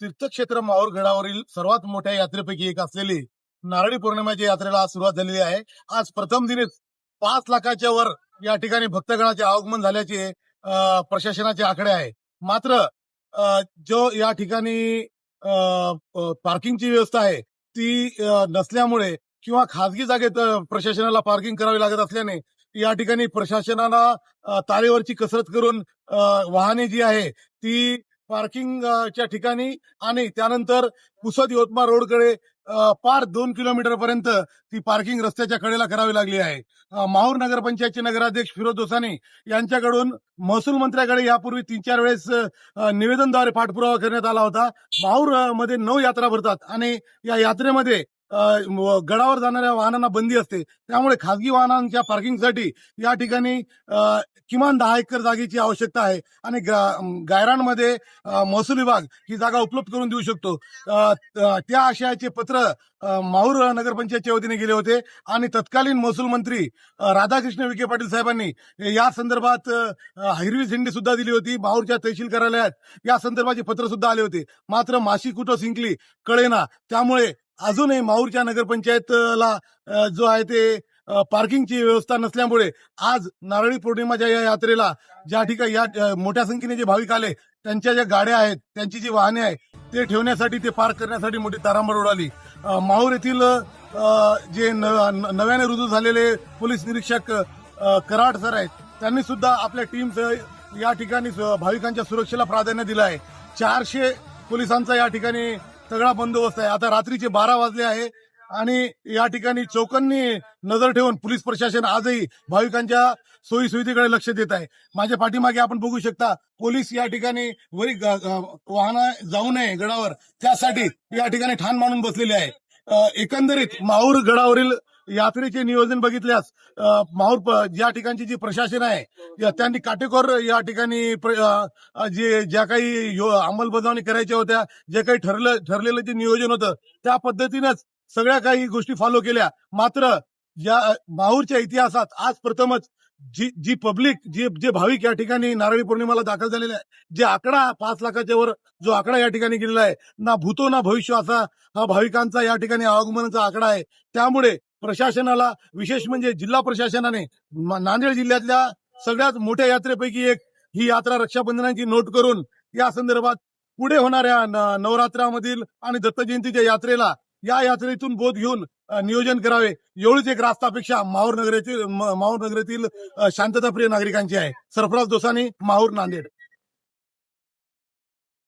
तीर्थक्षेत्र माहूर गडावरील सर्वात मोठ्या यात्रेपैकी एक असलेली नारळी पौर्णिमेच्या यात्रेला आज सुरुवात झालेली आहे. आज प्रथम दिनीच पाच लाखाच्या वर या ठिकाणी भक्तगणाचे आगमन झाल्याचे प्रशासनाचे आकडे आहे. मात्र जो या ठिकाणी पार्किंगची व्यवस्था आहे ती नसल्यामुळे किंवा खासगी जागेत प्रशासनाला पार्किंग करावी लागत असल्याने या ठिकाणी प्रशासनाला तारेवरची कसरत करून वाहने जी आहे ती पार्किंगच्या ठिकाणी आणि त्यानंतर पुसद यवतमाळ रोडकडे पार दोन किलोमीटर पर्यंत ती पार्किंग रस्त्याच्या कडेला करावी लागली आहे. माहूर नगरपंचायतचे नगराध्यक्ष फिरोज दोसानी यांच्याकडून महसूल मंत्र्याकडे यापूर्वी तीन चार वेळेस निवेदनद्वारे पाठपुरावा करण्यात आला होता. माहूरमध्ये नऊ यात्रा भरतात आणि या यात्रेमध्ये गडावर जाणाऱ्या वाहनांना बंदी असते. त्यामुळे खासगी वाहनांच्या पार्किंगसाठी या ठिकाणी किमान दहा एकर जागेची आवश्यकता आहे. आणि गा- गायरांमध्ये महसूल विभाग ही जागा उपलब्ध करून देऊ शकतो. त्या आशयाचे पत्र माहूर नगरपंचायतच्या वतीने गेले होते. आणि तत्कालीन महसूल मंत्री राधाकृष्ण विखे पाटील साहेबांनी या संदर्भात हिरवी झेंडी सुद्धा दिली होती. माहूरच्या तहसील कार्यालयात या संदर्भाचे पत्र सुद्धा आले होते. मात्र माशी कुठं सिंकली कळेना. त्यामुळे अजूनही माहूरच्या नगरपंचायतला जो आहे ते पार्किंगची व्यवस्था नसल्यामुळे आज नारळी पौर्णिमाच्या या यात्रेला ज्या ठिकाणी या मोठ्या संख्येने जे भाविक आले त्यांच्या ज्या गाड्या आहेत त्यांची जी वाहने आहेत ते ठेवण्यासाठी ते पार्क करण्यासाठी मोठी तारांबळ उडाली. माहूर येथील जे न- नव्याने रुजू झालेले पोलीस निरीक्षक कराड सर आहेत त्यांनी सुद्धा आपल्या टीमचं या ठिकाणी स- भाविकांच्या सुरक्षेला प्राधान्य दिलं आहे. चारशे पोलिसांचा या ठिकाणी सगळा बंदोबस्त आहे. आता रात्रीचे बारा वाजले आहे आणि या ठिकाणी चौकांनी नजर ठेवून पोलीस प्रशासन आजही भाविकांच्या सोयी सुविधेकडे लक्ष देत आहे. माझ्या पाठीमागे आपण बघू शकता पोलीस या ठिकाणी वरी वाहन जाऊ नये गडावर. त्यासाठी या ठिकाणी ठाण मानून बसलेले आहे. एकंदरीत माहूर गडावरील यात्रेचे नियोजन बघितल्यास माहूर ज्या ठिकाणची जी प्रशासन आहे त्यांनी काटेकोर या ठिकाणी जे ज्या काही अंमलबजावणी करायच्या होत्या जे काही ठरलं ठरलेलं जे नियोजन होतं त्या पद्धतीनंच सगळ्या काही गोष्टी फॉलो केल्या. मात्र या माहूरच्या इतिहासात आज प्रथमच जी जी पब्लिक जी जे भाविक या ठिकाणी नारळी पौर्णिमाला दाखल झालेले आहे जे आकडा पाच लाखाच्या वर जो आकडा या ठिकाणी गेलेला आहे ना भूतो ना भविष्य असा हा भाविकांचा या ठिकाणी आवागमनाचा आकडा आहे. त्यामुळे प्रशासनाला विशेष म्हणजे जिल्हा प्रशासनाने नांदेड जिल्ह्यातल्या सगळ्यात मोठ्या यात्रेपैकी एक ही यात्रा रक्षाबंधनाची नोट करून या संदर्भात पुढे होणाऱ्या नवरात्रामधील आणि दत्त जयंतीच्या यात्रेला या यात्रेतून बोध घेऊन नियोजन करावे. एवढीच एक रास्तापेक्षा माहूर नगरातील माहूर नगरातील शांतताप्रिय नागरिकांची आहे. सरफराज दोसानी माहूर नांदेड.